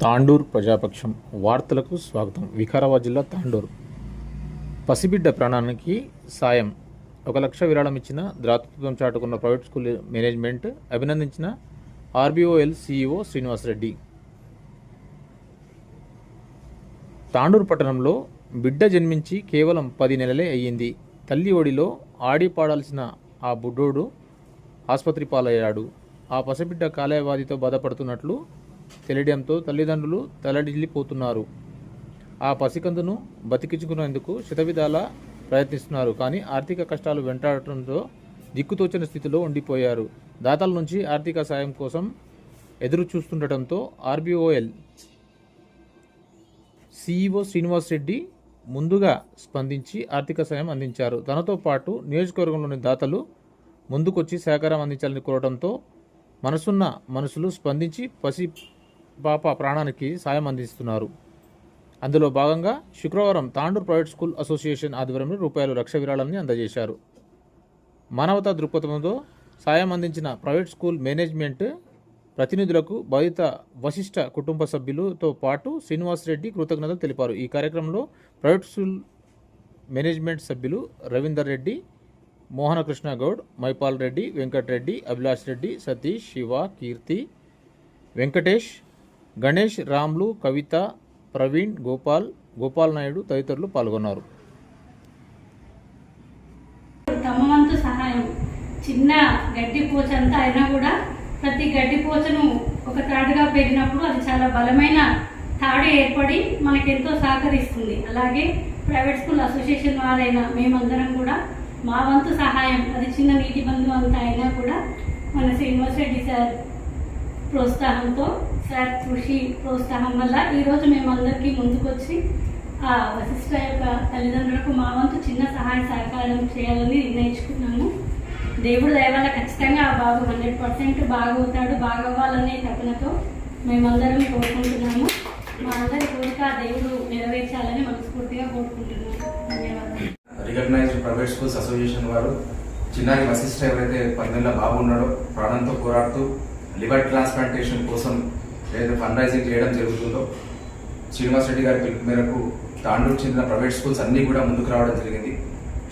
తాండూర్ ప్రజాపక్షం వార్తలకు స్వాగతం. వికారాబాద్ జిల్లా తాండూర్. పసిబిడ్డ ప్రాణానికి సాయం. ఒక లక్ష విరాళం ఇచ్చిన ద్రాతృత్వం చాటుకున్న ప్రైవేట్ స్కూల్ మేనేజ్మెంట్ అభినందించిన ఆర్బీఓఎల్ సీఈఓ శ్రీనివాసరెడ్డి తాండూర్ పట్టణంలో బిడ్డ జన్మించి కేవలం పది నెలలే అయ్యింది. తల్లి ఒడిలో ఆడి పాడాల్సిన ఆ బుడ్డోడు ఆసుపత్రి పాలయ్యాడు. ఆ పసిబిడ్డ కాలేయవాదితో బాధపడుతున్నట్లు తెలియడంతో తల్లిదండ్రులు తలడిల్లిపోతున్నారు. ఆ పసికందును బతికించుకునేందుకు శతవిధాల ప్రయత్నిస్తున్నారు. కానీ ఆర్థిక కష్టాలు వెంటాడటంతో దిక్కుతోచని స్థితిలో ఉండిపోయారు. దాతల నుంచి ఆర్థిక సాయం కోసం ఎదురు చూస్తుండటంతో ఆర్బీఓఎల్ సీఈఓ శ్రీనివాస్ రెడ్డి ముందుగా స్పందించి ఆర్థిక సాయం అందించారు. తనతో పాటు నియోజకవర్గంలోని దాతలు ముందుకొచ్చి సహకారం అందించాలని కోరడంతో మనసున్న మనుషులు స్పందించి పసి పాప ప్రాణానికి సాయం అందిస్తున్నారు. అందులో భాగంగా శుక్రవారం తాండూర్ ప్రైవేట్ స్కూల్ అసోసియేషన్ ఆధ్వర్యంలో రూపాయలు లక్ష విరాళాన్ని అందజేశారు. మానవతా దృక్పథంతో సాయం అందించిన ప్రైవేట్ స్కూల్ మేనేజ్మెంట్ ప్రతినిధులకు బాధిత వశిష్ట కుటుంబ సభ్యులతో పాటు శ్రీనివాస్ రెడ్డి కృతజ్ఞతలు తెలిపారు. ఈ కార్యక్రమంలో ప్రైవేట్ స్కూల్ మేనేజ్మెంట్ సభ్యులు రవీందర్ రెడ్డి మోహనకృష్ణ గౌడ్ మైపాల్ రెడ్డి వెంకట్రెడ్డి అభిలాష్ రెడ్డి సతీష్ శివ కీర్తి వెంకటేష్ గణేష్ రామ్లు కవిత ప్రవీణ్ గోపాల్ గోపాల్ నాయుడు తదితరులు పాల్గొన్నారు. తమ వంతు సహాయం. చిన్న గడ్డి పోచ అంతా అయినా కూడా ప్రతి గడ్డి పోచను ఒక తాడుగా పెరిగినప్పుడు అది చాలా బలమైన తాడు ఏర్పడి మనకెంతో సహకరిస్తుంది. అలాగే ప్రైవేట్ స్కూల్ అసోసియేషన్ వారైన మేమందరం కూడా మా వంతు సహాయం అది చిన్న నీటి బంధువు అంతా అయినా కూడా మన శ్రీనివాస్ రెడ్డి సార్ ప్రోత్సాహంతో సార్ కృషి ప్రోత్సాహం వల్ల ఈరోజు మేమందరికీ ముందుకొచ్చి ఆ వశిష్ట యొక్క తల్లిదండ్రులకు మా వంతు చిన్న సహాయ సహకారం చేయాలని నిర్ణయించుకున్నాము. దేవుడు దయవల్ల ఖచ్చితంగా ఆ బాబు హండ్రెడ్ పర్సెంట్ బాగవుతాడు బాగవ్వాలనే తపనతో మేమందరం కోరుకుంటున్నాము. మా అందరి కోరిక దేవుడు నెరవేర్చాలని మనస్ఫూర్తిగా కోరుకుంటున్నాము. ధన్యవాదాలు. రికగ్నైజ్డ్ ప్రైవేట్ స్కూల్స్ అసోసియేషన్ వారు చిన్నారి వశిష్ట ఎవరైతే పందెంలో బాగున్నాడో ప్రాణంతో పోరాడుతూ లివర్ ట్రాన్స్ప్లాంటేషన్ కోసం లేదా ఫండ్ రైజింగ్ చేయడం జరుగుతుందో శ్రీనివాస్ రెడ్డి గారి పిలుపు మేరకు తాండూరు చెందిన ప్రైవేట్ స్కూల్స్ అన్నీ కూడా ముందుకు రావడం జరిగింది.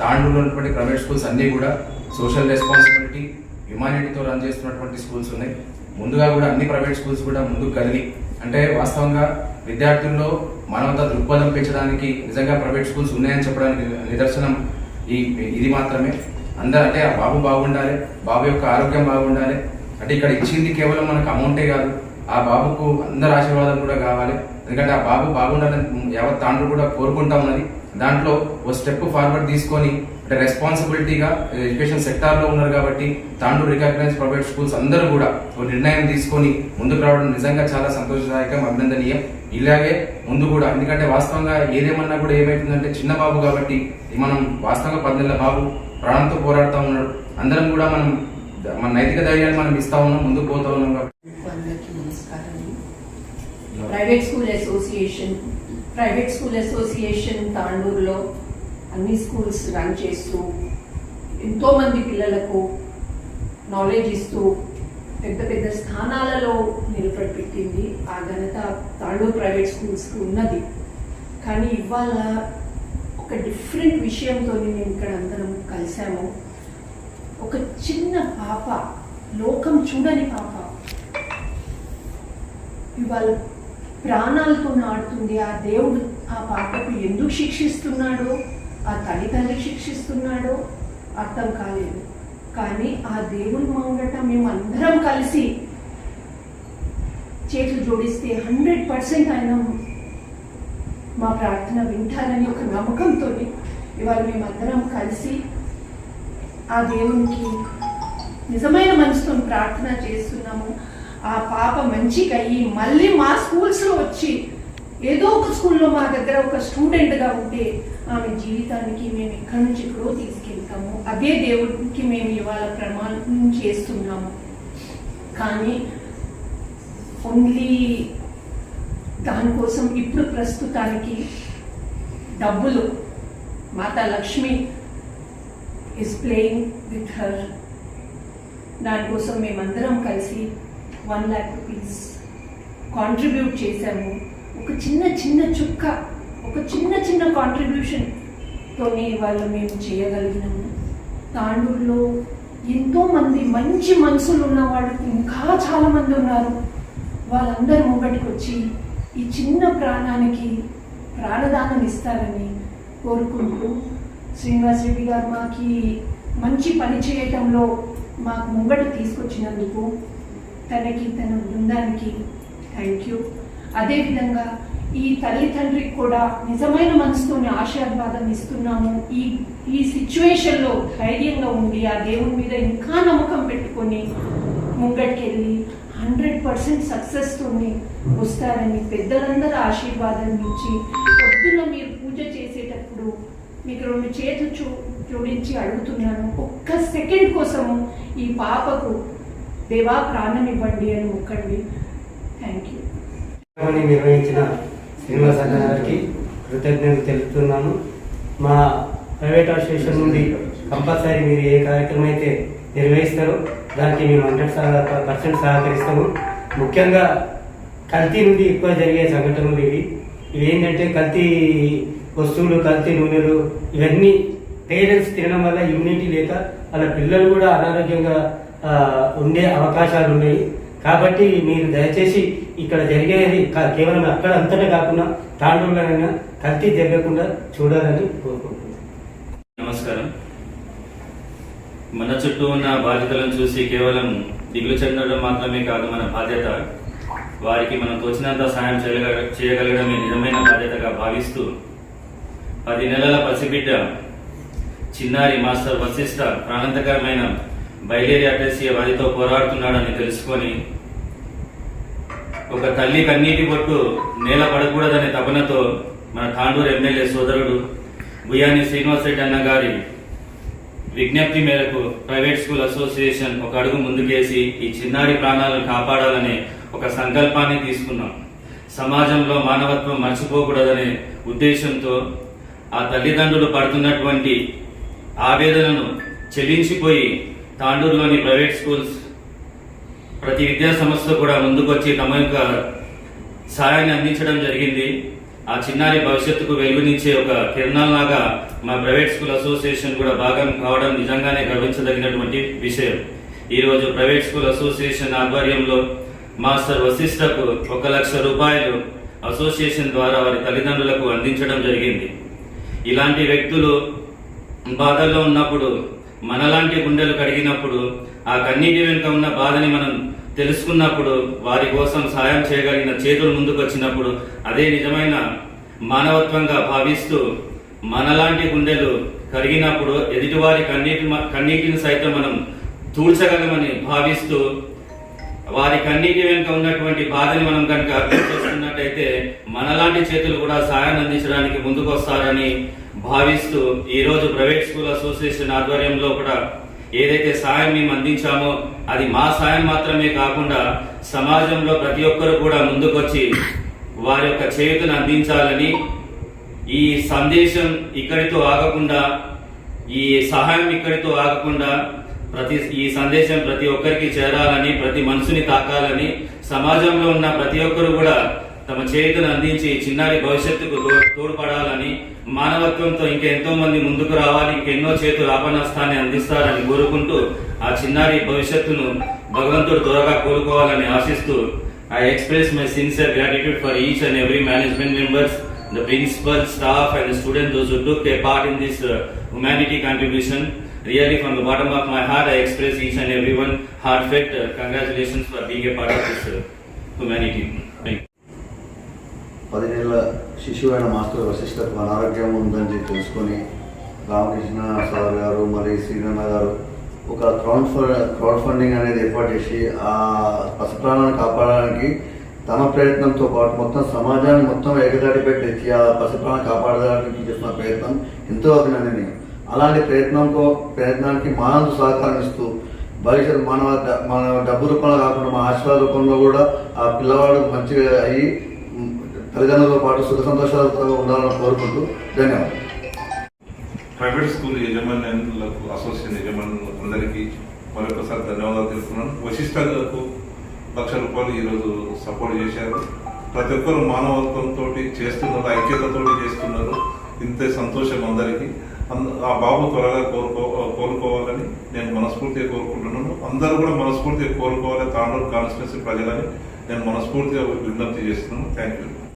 తాండూరులో ఉన్నటువంటి ప్రైవేట్ స్కూల్స్ అన్నీ కూడా సోషల్ రెస్పాన్సిబిలిటీ హ్యుమానిటీతో రన్ చేస్తున్నటువంటి స్కూల్స్ ఉన్నాయి. ముందుగా కూడా అన్ని ప్రైవేట్ స్కూల్స్ కూడా ముందుకు కలిగి అంటే వాస్తవంగా విద్యార్థుల్లో మానవతా దృక్పథం పెంచడానికి నిజంగా ప్రైవేట్ స్కూల్స్ ఉన్నాయని చెప్పడానికి నిదర్శనం ఈ ఇది మాత్రమే. అందరూ అంటే ఆ బాబు బాగుండాలి బాబు యొక్క ఆరోగ్యం బాగుండాలి. అంటే ఇక్కడ ఇచ్చింది కేవలం మనకు అమౌంటే కాదు. ఆ బాబుకు అందరి ఆశీర్వాదం కూడా కావాలి. ఎందుకంటే ఆ బాబు బాగుండాలని యావత్ తాండ్రు కూడా కోరుకుంటా ఉన్నది. దాంట్లో ఓ స్టెప్ ఫార్వర్డ్ తీసుకొని అంటే రెస్పాన్సిబిలిటీగా ఎడ్యుకేషన్ సెక్టార్లో ఉన్నారు కాబట్టి తాండూరు రికగ్నైజ్ ప్రైవేట్ స్కూల్స్ అందరూ కూడా ఒక నిర్ణయం తీసుకొని ముందుకు రావడం నిజంగా చాలా సంతోషదాయకం అభినందనీయం. ఇలాగే ముందు కూడా ఎందుకంటే వాస్తవంగా ఏదేమన్నా కూడా ఏమైతుందంటే చిన్న బాబు కాబట్టి మనం వాస్తవంగా పద్దెనిమిది బాబు ప్రాణంతో పోరాడుతూ ఉన్నాడు. అందరం కూడా మనం మన నైతిక ధైర్యాన్ని మనం ఇస్తా ఉన్నాం ముందుకు పోతా ఉన్నాం private school association private school association తాండూరులో అన్ని స్కూల్స్ రన్ చేస్తూ ఎంతోమంది పిల్లలకు నాలెడ్జ్ ఇస్తూ పెద్ద పెద్ద స్థానాలలో నిలబడిపెట్టింది ఆ ఘనత తాండూరు ప్రైవేట్ స్కూల్స్కి ఉన్నది. కానీ ఇవాళ ఒక డిఫరెంట్ విషయంతో మేము ఇక్కడ అందరం కలిసాము ఒక చిన్న పాప లోకం చూడని పాప. ఇవాళ ప్రాణాలతో నాడుతుంది ఆ దేవుడు ఆ పాపకు ఎందుకు శిక్షిస్తున్నాడో? ఆ తల్లిదండ్రులు శిక్షిస్తున్నాడో? అర్థం కాలేదు. కానీ ఆ దేవుడు ఉండటం మేము అందరం కలిసి చేతులు జోడిస్తే హండ్రెడ్ పర్సెంట్ ఆయన మా ప్రార్థన వింటారని ఒక నమ్మకంతో ఇవాళ మేమందరం కలిసి ఆ దేవునికి నిజమైన మనసుతో ప్రార్థన చేస్తున్నాము. ఆ పాప మంచిగా అయ్యి మళ్ళీ మా స్కూల్స్లో వచ్చి ఏదో ఒక స్కూల్లో మా దగ్గర ఒక స్టూడెంట్గా ఉంటే ఆమె జీవితానికి మేము ఎక్కడి నుంచి ఎక్కడో తీసుకెళ్తాము. అదే దేవుడికి మేము ఇవాళ ప్రమాణం చేస్తున్నాము. కానీ ఓన్లీ దానికోసం ఇప్పుడు ప్రస్తుతానికి డబ్బులు Mata Lakshmi is playing with her దానికోసం మేమందరం కలిసి వన్ ల్యాక్ రూపీస్ కాంట్రిబ్యూట్ చేశాము. ఒక చిన్న చిన్న చుక్క ఒక చిన్న చిన్న కాంట్రిబ్యూషన్తోనే వాళ్ళు మేము చేయగలిగినాము. తాండూరులో ఎంతోమంది మంచి మనసులు ఉన్న వాళ్ళు ఇంకా చాలామంది ఉన్నారు. వాళ్ళందరూ ముంగటికి వచ్చి ఈ చిన్న ప్రాణానికి ప్రాణదానం ఇస్తారని కోరుకుంటూ శ్రీనివాస్ రెడ్డి గారు మాకి మంచి పని చేయటంలో మాకు ముంగట తీసుకొచ్చినందుకు తనకి తన బృందానికి థ్యాంక్ యూ అదేవిధంగా ఈ తల్లి తండ్రికి కూడా నిజమైన మనసుతోని ఆశీర్వాదం ఇస్తున్నాము. ఈ ఈ సిచ్యువేషన్లో ధైర్యంగా ఉండి ఆ దేవుని మీద ఇంకా నమ్మకం పెట్టుకొని ముంగట్కెళ్ళి హండ్రెడ్ పర్సెంట్ సక్సెస్తోని వస్తారని పెద్దలందరూ ఆశీర్వాదం ఇచ్చి పొద్దున్న మీరు పూజ చేసేటప్పుడు మీకు రెండు చేతులు చూ జోడించి అడుగుతున్నాను. ఒక్క సెకండ్ కోసము ఈ పాపకు దేవా ప్రాణం ఇవ్వండి అని మొక్కండి. థ్యాంక్ యూ నిర్వహించిన శ్రీనివాస గారికి కృతజ్ఞతలు తెలుపుతున్నాను. మా ప్రైవేట్ అసోసియేషన్ నుండి కంపల్సరీ మీరు ఏ కార్యక్రమం అయితే నిర్వహిస్తారో దానికి మేము హండ్రెడ్ పర్సెంట్ సహకరిస్తాము. ముఖ్యంగా కల్తీ నుండి ఎక్కువ జరిగే సంఘటనలు ఇవి. ఇవి ఏంటంటే కల్తీ వస్తువులు కల్తీ నూనెలు ఇవన్నీ పేరెంట్స్ తినడం వల్ల ఇమ్యూనిటీ లేక వాళ్ళ పిల్లలు కూడా అనారోగ్యంగా ఉండే అవకాశాలు ఉన్నాయి కాబట్టి మీరు దయచేసి ఇక్కడ జరిగేది కేవలం అక్కడ అంతటా కాకుండా తాండూరులోనైనా కల్తీ జరగకుండా చూడాలని కోరుకుంటున్నాను. నమస్కారం. మన చుట్టూ ఉన్న బాధ్యతలను చూసి కేవలం దిగులు చెందడం మాత్రమే కాదు మన బాధ్యత. వారికి మనం తోచినంత సాయం చేయగల చేయగలగడమే నిజమైన బాధ్యతగా భావిస్తూ పది నెలల పసిబిడ్డ చిన్నారి మాస్టర్ వశిష్ట ప్రాణాంతకరమైన బయలేరి అటెసియ వారితో పోరాడుతున్నాడని తెలుసుకొని ఒక తల్లి కన్నీటి బొట్టు నేల పడకూడదనే తపనతో మన తాండూరు ఎమ్మెల్యే సోదరుడు బుయాని శ్రీనివాసరెడ్డి అన్న గారి విజ్ఞప్తి మేరకు ప్రైవేట్ స్కూల్ అసోసియేషన్ ఒక అడుగు ముందుకేసి ఈ చిన్నారి ప్రాణాలను కాపాడాలనే ఒక సంకల్పాన్ని తీసుకున్నాం. సమాజంలో మానవత్వం మర్చిపోకూడదనే ఉద్దేశంతో ఆ తల్లిదండ్రులు పడుతున్నటువంటి ఆవేదనను చెల్లించిపోయి తాండూరులోని ప్రైవేట్ స్కూల్స్ ప్రతి విద్యా సంస్థ కూడా ముందుకొచ్చి తమ యొక్క సాయాన్ని అందించడం జరిగింది. ఆ చిన్నారి భవిష్యత్తుకు వెలుగునిచ్చే ఒక కిరణాల్లాగా మా ప్రైవేట్ స్కూల్ అసోసియేషన్ కూడా భాగం కావడం నిజంగానే గర్వించదగినటువంటి విషయం. ఈరోజు ప్రైవేట్ స్కూల్ అసోసియేషన్ ఆధ్వర్యంలో మాస్టర్ వశిష్ఠకు ఒక లక్ష రూపాయలు అసోసియేషన్ ద్వారా వారి తల్లిదండ్రులకు అందించడం జరిగింది. ఇలాంటి వ్యక్తులు బాధల్లో ఉన్నప్పుడు మనలాంటి గుండెలు కడిగినప్పుడు ఆ కన్నీటి వెనుక ఉన్న బాధని మనం తెలుసుకున్నప్పుడు వారి కోసం సాయం చేయగలిగిన చేతులు ముందుకు వచ్చినప్పుడు అదే నిజమైన మానవత్వంగా భావిస్తూ మనలాంటి గుండెలు కరిగినప్పుడు ఎదుటివారి కన్నీటి కన్నీటిని సైతం మనం తూల్చగలమని భావిస్తూ వారి కన్నీటి వెనుక ఉన్నటువంటి బాధని మనం కనుక అర్థం చేసుకున్నట్టయితే మనలాంటి చేతులు కూడా సాయం అందించడానికి ముందుకు వస్తారని భావిస్తూ ఈరోజు ప్రైవేట్ స్కూల్ అసోసియేషన్ ఆధ్వర్యంలో కూడా ఏదైతే సాయం మేము అందించామో అది మా సాయం మాత్రమే కాకుండా సమాజంలో ప్రతి ఒక్కరు కూడా ముందుకొచ్చి వారి యొక్క చేతును అందించాలని ఈ సందేశం ఇక్కడితో ఆగకుండా ఈ సహాయం ఇక్కడితో ఆగకుండా ప్రతి ఈ సందేశం ప్రతి ఒక్కరికి చేరాలని ప్రతి మనసుని తాకాలని సమాజంలో ఉన్న ప్రతి ఒక్కరు కూడా తమ చేతులు అందించి చిన్నారి భవిష్యత్తుకు తోడ్పడాలని మానవత్వంతో ఇంకా ఎంతో మంది ముందుకు రావాలి ఇంకెన్నో చేతులు ఆపణాస్థాన్ని అందిస్తారని కోరుకుంటూ ఆ చిన్నారి భవిష్యత్తును భగవంతుడు త్వరగా కోరుకోవాలని ఆశిస్తూ I express my sincere gratitude for each and every management members the principal staff and students those part in this humanity contribution really from the bottom of my heart I express each and every one heartfelt congratulations for being a part of this humanity thank పది నెలల శిశువైన master వశిష్ఠకు అనారోగ్యం ఉందని చెప్పి తెలుసుకొని Ramakrishna sir గారు మరి శ్రీరన్న గారు ఒక క్రౌడ్ ఫండ్ క్రౌడ్ ఫండింగ్ అనేది ఏర్పాటు చేసి ఆ పసిప్రాణాన్ని కాపాడడానికి తమ ప్రయత్నంతో పాటు మొత్తం సమాజాన్ని మొత్తం ఏకదాటి పెట్టి తెచ్చి ఆ పసిప్రాణం కాపాడడానికి చేస్తున్న ప్రయత్నం ఎంతో అభినందనీయం. అలాంటి ప్రయత్నంతో ప్రయత్నానికి మానవ సహకారం ఇస్తూ భవిష్యత్ మానవ మన డబ్బు రూపంలో కాకుండా మా ఆశీర్వాద రూపంలో కూడా ఆ పిల్లవాడు మంచిగా అయ్యి తల్లిదండ్రులతో పాటు సుఖ సంతోషాలతో ఉండాలని కోరుకుంటూ ధన్యవాదాలు. ప్రైవేట్ స్కూల్ యజమానులకు అసోసియేషన్ యజమానులు అందరికీ మరొకసారి ధన్యవాదాలు తెలుపుతున్నాను. వశిష్ఠకు లక్ష రూపాయలు ఈరోజు సపోర్ట్ చేశారు. ప్రతి ఒక్కరు మానవత్వంతో చేస్తున్నారు ఐక్యతతో చేస్తున్నారు. ఇంతే సంతోషం అందరికీ. అంద- ఆ బాబు త్వరగా కోరుకో కోరుకోవాలని నేను మనస్ఫూర్తిగా కోరుకుంటున్నాను. అందరూ కూడా మనస్ఫూర్తిగా కోరుకోవాలి తాండూరు కాన్స్టిట్యున్సీ ప్రజలని నేను మనస్ఫూర్తిగా విజ్ఞప్తి చేస్తున్నాను. Thank you